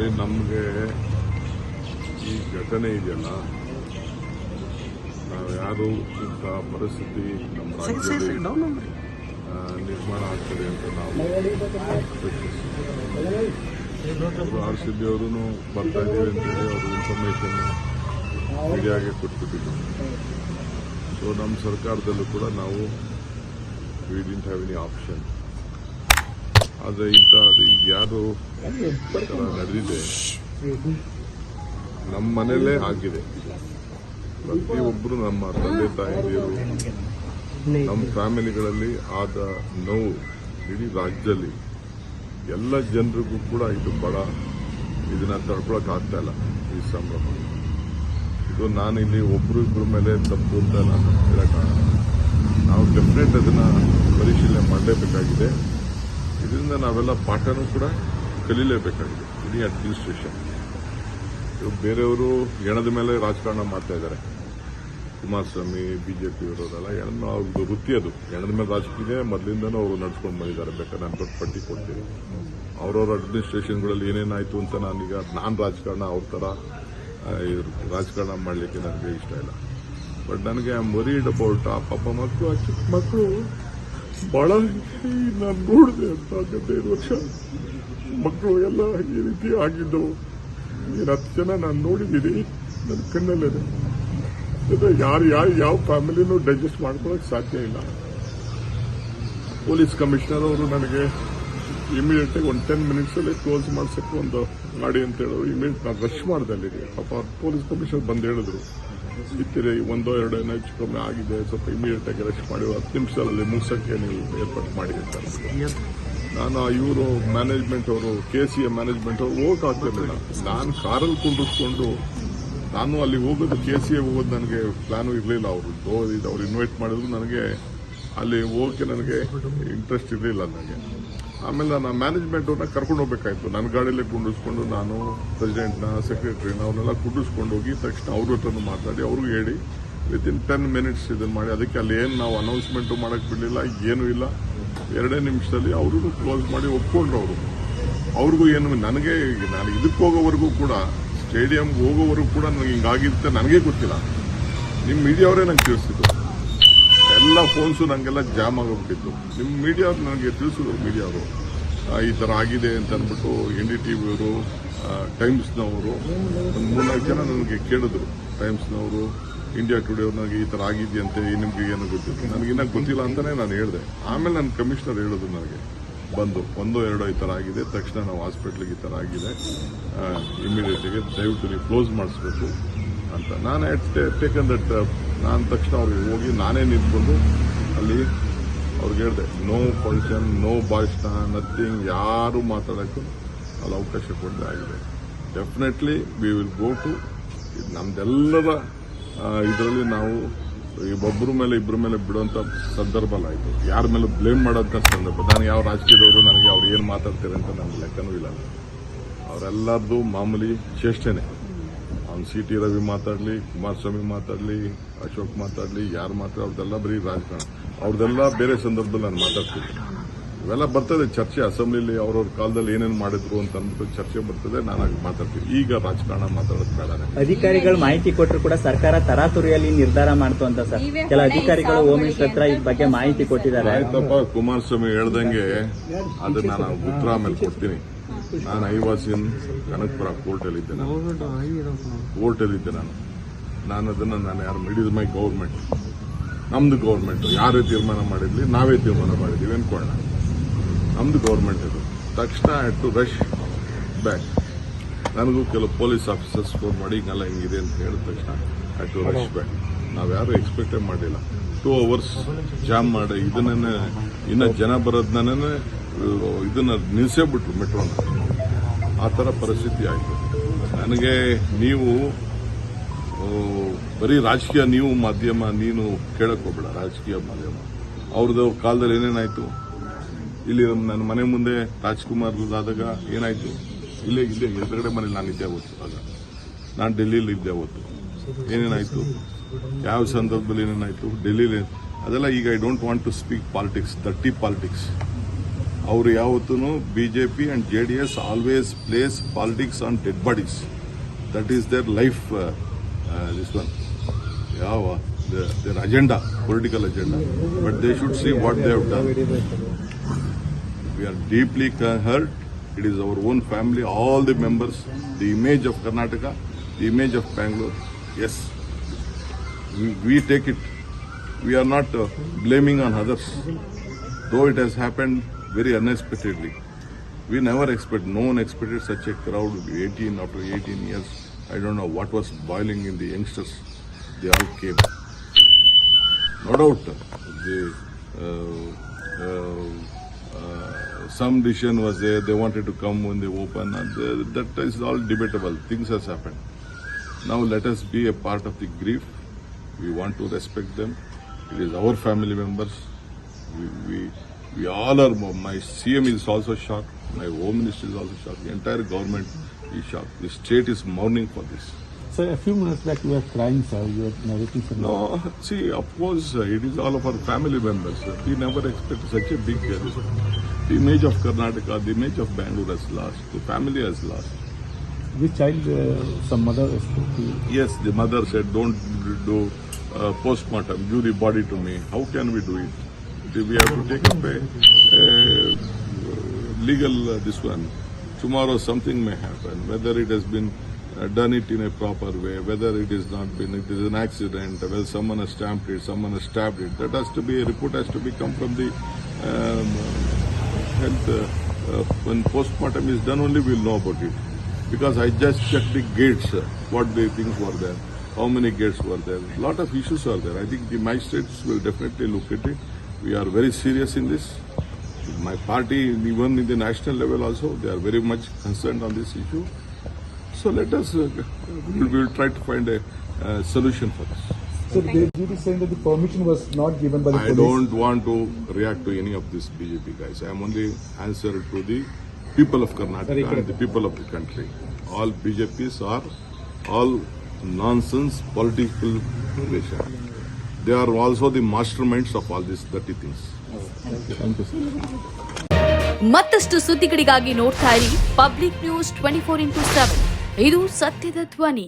ನೋಡಿ ನಮಗೆ ಈ ಘಟನೆ ಇದೆಯಲ್ಲ ನಾವು ಯಾರು ಇಂಥ ಪರಿಸ್ಥಿತಿ ನಮ್ಮ ರಾಜ್ಯದಲ್ಲಿ ನಿರ್ಮಾಣ ಆಗ್ತದೆ ಅಂತ ನಾವು ಆರ್ ಸಿ ಬಿ ಅವರು ಬರ್ತಾ ಇದ್ದೀವಿ ಅಂತೇಳಿ ಅವರು ಇನ್ಫಾರ್ಮೇಶನ್ ಮೀಡಿಯಾಗೆ ಕೊಟ್ಬಿಟ್ಟಿದ್ರು. ಸೊ ನಮ್ಮ ಸರ್ಕಾರದಲ್ಲೂ ಕೂಡ ನಾವು we didn't have any option ಆದರೆ ಇಂಥ ಅದು ಈಗ ಯಾರು ನಡೆದಿದೆ. ನಮ್ಮ ಮನೆಯಲ್ಲೇ ಆಗಿದೆ. ಪ್ರತಿಯೊಬ್ಬರು ನಮ್ಮ ತಂದೆ ತಾಯಿಯರು, ನಮ್ಮ ಫ್ಯಾಮಿಲಿಗಳಲ್ಲಿ ಆದ ನೋವು ಇಡೀ ರಾಜ್ಯದಲ್ಲಿ ಎಲ್ಲ ಜನರಿಗೂ ಕೂಡ ಇದು ಬಹಳ ಇದನ್ನ ತಡ್ಕೊಳಕ್ ಆಗ್ತಾ ಇಲ್ಲ ಈ ಸಂಭ್ರಮ. ಇದು ನಾನು ಇಲ್ಲಿ ಒಬ್ರು ಇಬ್ಬರ ಮೇಲೆ ತಪ್ಪು ಅಂತ ನಾನು ಹೇಳಕ್ಕಾಗಲ್ಲ. ನಾವು ಡೆಫಿನೆಟ್ ಅದನ್ನ ಪರಿಶೀಲನೆ ಮಾಡಲೇಬೇಕಾಗಿದೆ. ಇದರಿಂದ ನಾವೆಲ್ಲ ಪಾಠನೂ ಕೂಡ ಕಲೀಲೇಬೇಕಾಗಿದೆ. ಇಡೀ ಅಡ್ಮಿನಿಸ್ಟ್ರೇಷನ್ ಇವಾಗ ಬೇರೆಯವರು ಹೆಣದ ಮೇಲೆ ರಾಜಕಾರಣ ಮಾಡ್ತಾ ಇದ್ದಾರೆ. ಕುಮಾರಸ್ವಾಮಿ ಇರೋದೆಲ್ಲ ಎಣ್ಣು ಅವ್ರದ್ದು ವೃತ್ತಿ ಅದು. ಹೆಣದ ಮೇಲೆ ರಾಜಕೀಯ ಮೊದಲಿಂದನೂ ಅವರು ನಡ್ಸ್ಕೊಂಡು ಬಂದಿದ್ದಾರೆ. ಬೇಕಾದ್ರೆ ನಾನು ದೊಡ್ಡ ಪಟ್ಟಿ ಕೊಡ್ತೀನಿ. ಅವ್ರವ್ರ ಅಡ್ಮಿನಿಸ್ಟ್ರೇಷನ್ಗಳಲ್ಲಿ ಏನೇನಾಯಿತು ಅಂತ ನಾನೀಗ, ನಾನು ರಾಜಕಾರಣ ಅವ್ರ ಥರ ರಾಜಕಾರಣ ಮಾಡಲಿಕ್ಕೆ ನನಗೆ ಇಷ್ಟ ಇಲ್ಲ. ಬಟ್ ನನಗೆ ಐ ಆಮ್ ಆ, ಪಾಪ ಮಕ್ಕಳು, ಆ ಚಿಕ್ಕ ಮಕ್ಕಳು ಬಹಳ ನಾನು ನೋಡಿದೆ ಅಂತ ಹದಿನೈದು ವರ್ಷ. ಮಕ್ಕಳು ಎಲ್ಲ ಈ ರೀತಿ ಆಗಿದ್ದವು ನೀನು ಹತ್ತು ಜನ ನಾನು ನೋಡಿದ್ದೀನಿ ನನ್ನ ಕಣ್ಣಲ್ಲಿದೆ. ಇದು ಯಾರು ಯಾರು ಯಾವ ಫ್ಯಾಮಿಲಿನೂ ಡೈಜೆಸ್ಟ್ ಮಾಡ್ಕೊಳಕ್ ಸಾಧ್ಯ ಇಲ್ಲ. ಪೊಲೀಸ್ ಕಮಿಷನರ್ ಅವರು ನನಗೆ ಇಮಿಡಿಯೇಟ್ ಆಗಿ ಒಂದು ಟೆನ್ ಮಿನಿಟ್ಸ್ ಅಲ್ಲಿ ಕ್ಲೋಸ್ ಮಾಡ್ಸಕ್ಕೆ ಒಂದು ಮಾಡಿ ಅಂತ ಹೇಳಿದ್ರು ಇಮಿಡಿಯೇಟ್ ನಾನು ರಶ್ ಮಾಡಿದೆ ಅಲ್ಲಿಗೆ ಪಾಪ ಪೊಲೀಸ್ ಕಮಿಷನರ್ ಬಂದು ಹೇಳಿದ್ರು. ಇತ್ತಿರಿ ಒಂದೋ ಎರಡೋ ಏನೋ ಹೆಚ್ಚು ಕಮ್ಮಿ ಆಗಿದೆ. ಸ್ವಲ್ಪ ಇಮಿಡಿಯೇಟ್ ಆಗಿ ರಶ್ ಮಾಡಿ ಹತ್ತು ನಿಮಿಷದಲ್ಲಿ ಮುಗಿಸೋಕ್ಕೆ ನೀವು ಏರ್ಪಾಟ್ ಮಾಡಿ ಅಂತ ಅಂದ್ರು. ನಾನು ಇವರು ಮ್ಯಾನೇಜ್ಮೆಂಟ್ ಅವರು ಕೆ ಸಿ ಎ ಮ್ಯಾನೇಜ್ಮೆಂಟ್ ಅವರು ಹೋಗಕ್ಕೆ ಆಗ್ತಿರ್ಲಿಲ್ಲ ನಾನು ಕಾರಲ್ಲಿ ಕುಂಡಿಸ್ಕೊಂಡು ನಾನು ಅಲ್ಲಿ ಹೋಗೋದು ಕೆ ಸಿ ಎ ಹೋಗೋದು ನನಗೆ ಪ್ಲಾನು ಇರಲಿಲ್ಲ. ಅವರು ಅವ್ರು ಇನ್ವೈಟ್ ಮಾಡಿದ್ರು, ನನಗೆ ಅಲ್ಲಿ ಹೋಗಕ್ಕೆ ನನಗೆ ಇಂಟ್ರೆಸ್ಟ್ ಇರಲಿಲ್ಲ ನನಗೆ. ಆಮೇಲೆ ನಾನು ಮ್ಯಾನೇಜ್ಮೆಂಟ್ ಅವ್ರನ್ನ ಕರ್ಕೊಂಡು ಹೋಗ್ಬೇಕಾಯ್ತು. ನನ್ನ ಗಾಡಿಯಲ್ಲೇ ಕುಂಡಿಸ್ಕೊಂಡು ನಾನು ಪ್ರೆಸಿಡೆಂಟ್ನ ಸೆಕ್ರೆಟರಿನ ಅವನ್ನೆಲ್ಲ ಕುಂಡಿಸ್ಕೊಂಡು ಹೋಗಿ ತಕ್ಷಣ ಅವ್ರ ಹತ್ರನೂ ಮಾತಾಡಿ, ಅವ್ರಿಗೂ ಹೇಳಿ ವಿತ್ ಇನ್ ಟೆನ್ ಮಿನಿಟ್ಸ್ ಇದನ್ನು ಮಾಡಿ, ಅದಕ್ಕೆ ಅಲ್ಲಿ ಏನು ನಾವು ಅನೌನ್ಸ್ಮೆಂಟು ಮಾಡೋಕ್ಕೆ ಬಿಡಲಿಲ್ಲ, ಏನೂ ಇಲ್ಲ. ಎರಡೇ ನಿಮಿಷದಲ್ಲಿ ಅವ್ರಿಗೂ ಕ್ಲೋಸ್ ಮಾಡಿ ಒಪ್ಕೊಂಡ್ರು ಅವರು ಅವ್ರಿಗೂ ಏನು, ನನಗೆ, ನಾನು ಇದಕ್ಕೆ ಹೋಗೋವರೆಗೂ ಕೂಡ ಸ್ಟೇಡಿಯಂಗೆ ಹೋಗೋವರೆಗೂ ಕೂಡ ನನಗೆ ಹಿಂಗಾಗಿರುತ್ತೆ, ನನಗೇ ಗೊತ್ತಿಲ್ಲ. ನಿಮ್ಮ ಮೀಡಿಯಾವರೇ ನಂಗೆ ತಿಳಿಸಿದ್ದು ಎಲ್ಲ ಫೋನ್ಸು ನನಗೆಲ್ಲ ಜಾಮ್ ಆಗೋಗ್ಬಿಟ್ಟಿತ್ತು. ನಿಮ್ಮ ಮೀಡಿಯಾ ನನಗೆ ತಿಳಿಸಿದ್ರು ಮೀಡಿಯಾವರು ಈ ಥರ ಆಗಿದೆ ಅಂತ ಅಂದ್ಬಿಟ್ಟು ಎನ್ ಡಿ ಟಿ ವಿಯವರು ಟೈಮ್ಸ್ನವರು ಒಂದು ಮೂರ್ನಾಲ್ಕು ಜನ ನನಗೆ ಕೇಳಿದ್ರು. ಟೈಮ್ಸ್ನವರು ಇಂಡಿಯಾ ಟುಡೇ ನನಗೆ ಈ ಥರ ಆಗಿದೆಯಂತೆ ನಿಮಗೆ ಏನು ಗೊತ್ತಿತ್ತು ನನಗಿನ್ನ ಗೊತ್ತಿಲ್ಲ ಅಂತಲೇ ನಾನು ಹೇಳಿದೆ. ಆಮೇಲೆ ನನ್ನ ಕಮಿಷನರ್ ಹೇಳಿದ್ರು ನನಗೆ, ಬಂದು, ಒಂದೋ ಎರಡೋ ಈ ಥರ ಆಗಿದೆ, ತಕ್ಷಣ ನಾವು ಹಾಸ್ಪಿಟ್ಲಿಗೆ ಈ ಥರ ಆಗಿದೆ. ಇಮಿಡಿಯೇಟಿಗೆ ದಯವಿಟ್ಟು ನೀವು ಕ್ಲೋಸ್ ಮಾಡಿಸ್ಬೇಕು. ಅಂತ. ನಾನು ಟೇಕನ್ ದಟ್ ನಾನು ತಕ್ಷಣ ಅವ್ರಿಗೆ ಹೋಗಿ ನಾನೇ ನಿಂತ್ಕೊಂಡು ಅಲ್ಲಿ ಅವ್ರಿಗೆ ಹೇಳಿದೆ ನೋ ಪೊಲ್ಯೂಷನ್ ನೋ ಭಾಷಣ ನಥಿಂಗ್ ಯಾರು ಮಾತಾಡೋಕ್ಕೂ ಅಲ್ಲಿ ಅವಕಾಶ ಕೊಡದೆ ಆಗಿದೆ. Definitely we will go to ನಮ್ದೆಲ್ಲರ ಇದರಲ್ಲಿ ನಾವು ಒಬ್ಬರ ಮೇಲೆ ಇಬ್ಬರ ಮೇಲೆ ಬಿಡುವಂತ ಸಂದರ್ಭ ಅಲ್ಲ ಆಯ್ತು ಯಾರ ಮೇಲೆ ಬ್ಲೇಮ್ ಮಾಡೋಂಥ ಸಂದರ್ಭ. ನಾನು ಯಾವ ರಾಜಕೀಯದವರು, ನನಗೆ ಅವ್ರು ಏನು ಮಾತಾಡ್ತಾರೆ ಅಂತ ನನಗೆ ಲೆಕ್ಕನೂ ಇಲ್ಲ. ಅವರೆಲ್ಲರದ್ದು ಮಾಮೂಲಿ ಚೇಷ್ಟೆನೆ. ಅವ್ನು ಸಿ ಟಿ ರವಿ ಮಾತಾಡ್ಲಿ ಕುಮಾರಸ್ವಾಮಿ ಮಾತಾಡ್ಲಿ ಅಶೋಕ್ ಮಾತಾಡ್ಲಿ ಯಾರು ಮಾತಾಡ ಅವ್ರದ್ದೆಲ್ಲ ಬರೀ ರಾಜಕಾರಣ. ಅವ್ರದ್ದೆಲ್ಲ ಬೇರೆ ಸಂದರ್ಭದಲ್ಲಿ ನಾನು ಮಾತಾಡ್ತೀನಿ. ಇವೆಲ್ಲ ಬರ್ತದೆ ಚರ್ಚೆ ಅಸೆಂಬ್ಲಿಲಿ ಅವ್ರವ್ರ ಕಾಲದಲ್ಲಿ ಏನೇನು ಮಾಡಿದ್ರು ಅಂತ ಅಂದ್ಬಿಟ್ಟು ಚರ್ಚೆ ಬರ್ತದೆ ನಾನು ಆಗ ಮಾತಾಡ್ತೀನಿ. ಈಗ ರಾಜಕಾರಣ ಮಾತಾಡೋದು ಬೇಡ. ಅಧಿಕಾರಿಗಳು ಮಾಹಿತಿ ಕೊಟ್ಟರು ಕೂಡ ಸರ್ಕಾರ ತರಾತುರಿಯಲ್ಲಿ ನಿರ್ಧಾರ ಮಾಡ್ತು ಅಂತ ಸರ್ ಕೆಲ ಅಧಿಕಾರಿಗಳು ಹೋಮ್ ಮಿನಿಸ್ಟರ್ ಹತ್ರ ಈ ಬಗ್ಗೆ ಮಾಹಿತಿ ಕೊಟ್ಟಿದ್ದಾರೆ. ಆಯ್ತಪ್ಪ ಕುಮಾರಸ್ವಾಮಿ ಹೇಳ್ದಂಗೆ ಅದನ್ನ ನಾನು ಉತ್ತರ ಆಮೇಲೆ ಕೊಡ್ತೀನಿ. ನಾನು ಐವಾಸಿನ್ ಕನಕಪುರ ಕೋರ್ಟಲ್ಲಿ ಇದ್ದೆ ನಾನು ಕೋರ್ಟಲ್ಲಿ ಇದ್ದೆ ನಾನು. ನಾನು ಅದನ್ನ ನಾನು ಯಾರು ಮಿಡಿದ್ ಮೈ ಗೌರ್ಮೆಂಟ್. ನಮ್ದು ಗೌರ್ಮೆಂಟ್. ಯಾರೇ ತೀರ್ಮಾನ ಮಾಡಿದ್ಲಿ ನಾವೇ ತೀರ್ಮಾನ ಮಾಡಿದ್ವಿ ಅನ್ಕೊಂಡ ನಮ್ದು ಗೌರ್ಮೆಂಟ್ ಇದು. ತಕ್ಷಣ ಟು ರಶ್ ಬ್ಯಾಕ್ ನನಗೂ ಕೆಲವು ಪೊಲೀಸ್ ಆಫೀಸರ್ಸ್ ಫೋನ್ ಮಾಡಿ ಹಿಂಗೆಲ್ಲ ಹಿಂಗಿದೆ ಅಂತ ಹೇಳಿದ ತಕ್ಷಣ ಟು ರಶ್ ಬ್ಯಾಕ್ ನಾವ್ಯಾರು ಎಕ್ಸ್ಪೆಕ್ಟೇ ಮಾಡಿಲ್ಲ. ಟೂ ಅವರ್ಸ್ ಜಾಮ್ ಮಾಡಿ ಇದನ್ನೇ ಇನ್ನ ಜನ ಬರೋದನ್ನೇ ಇದನ್ನ ನಿಲ್ಸೇ ಬಿಟ್ರು ಮೆಟ್ರೋನ ಆ ಥರ ಪರಿಸ್ಥಿತಿ ಆಯಿತು. ನನಗೆ ನೀವು ಬರೀ ರಾಜಕೀಯ ನೀವು ಮಾಧ್ಯಮ, ನೀನು ಕೇಳಕ್ ಹೋಗ್ಬೇಡ, ರಾಜಕೀಯ ಮಾಧ್ಯಮ. ಅವ್ರದ್ದು ಕಾಲದಲ್ಲಿ ಏನೇನಾಯ್ತು? ಇಲ್ಲಿ ನನ್ನ ಮನೆ ಮುಂದೆ ರಾಜ್ಕುಮಾರ್ ಆದಾಗ ಏನಾಯ್ತು? ಇಲ್ಲೇ ಇಲ್ಲೇ, ಎದುರುಗಡೆ ಮನೇಲಿ ನಾನು ಇದ್ದೆ ಅವತ್ತು ಆಗ. ನಾನು ಡೆಲ್ಲಿಲಿ ಇದ್ದೆ ಅವತ್ತು. ಏನೇನಾಯ್ತು? ಯಾವ ಸಂದರ್ಭದಲ್ಲಿ ಏನೇನಾಯ್ತು? ಡೆಲ್ಲಿಲಿ, ಅದೆಲ್ಲ ಈಗ I don't want to speak politics ದಟ್ಟಿ politics ಅವರು ಯಾವತ್ತೂ B J P and J D S always plays politics on dead bodies that is their life this one ಯಾವ their agenda political agenda but they should see what they have done we are deeply hurt. It is our own family, all the members, the image of Karnataka, the image of Bangalore. Yes, we, we take it. We are not uh, blaming on others, though it has happened very unexpectedly. We never expect, no one expected such a crowd, 18 after 18 years. I don't know what was boiling in the youngsters. They all came. No doubt, the, uh, uh, uh, some decision was there. They wanted to come when they open, and uh, that is all debatable. Things has happened. Now let us be a part of the grief. We want to respect them. It is our family members. We, we, we all are. My CM is also shocked. My Home Minister is also shocked. The entire government is shocked. The state is mourning for this. Sir, a few minutes back you were crying, sir. You were narrating some. No, see, of course, it is all of our family members. We never expect such a big uh, The image of Karnataka, the image of Bangalore has lost. The family has lost. This child, uh, some mother spoke to you. Yes, the mother said, don't do uh, postmortem, give the body to me. How can we do it? We have to take up a, a legal uh, this one. Tomorrow something may happen, whether it has been uh, done it in a proper way, whether it is not been, it is an accident, whether someone has stamped it, someone has stabbed it. That has to be, a report has to be come from the um, health. Uh, uh, when postmortem is done, only we'll know about it. Because I just checked the gates, uh, what the things were there, how many gates were there. lot of issues are there. I think the magistrates will definitely look at it. We are very serious in this. My party, even in the national level also, they are very much concerned on this issue. So let us, uh, we will try to find a uh, solution for this. So the duty saying that the permission was not given by the I police. don't want to react to any of these BJP guys. I am only answer to the people of Karnataka and the people of the country. All BJPs are all nonsense political relation. They are also the masterminds of all these dirty things. Thank you, sir. ಮತ್ತಷ್ಟು ಸುದ್ದಿಗಳಿಗಾಗಿ ನೋಡ್ತಾ ಇರಿ public news twenty four into seven ಇದು ಸತ್ಯದ ಧ್ವನಿ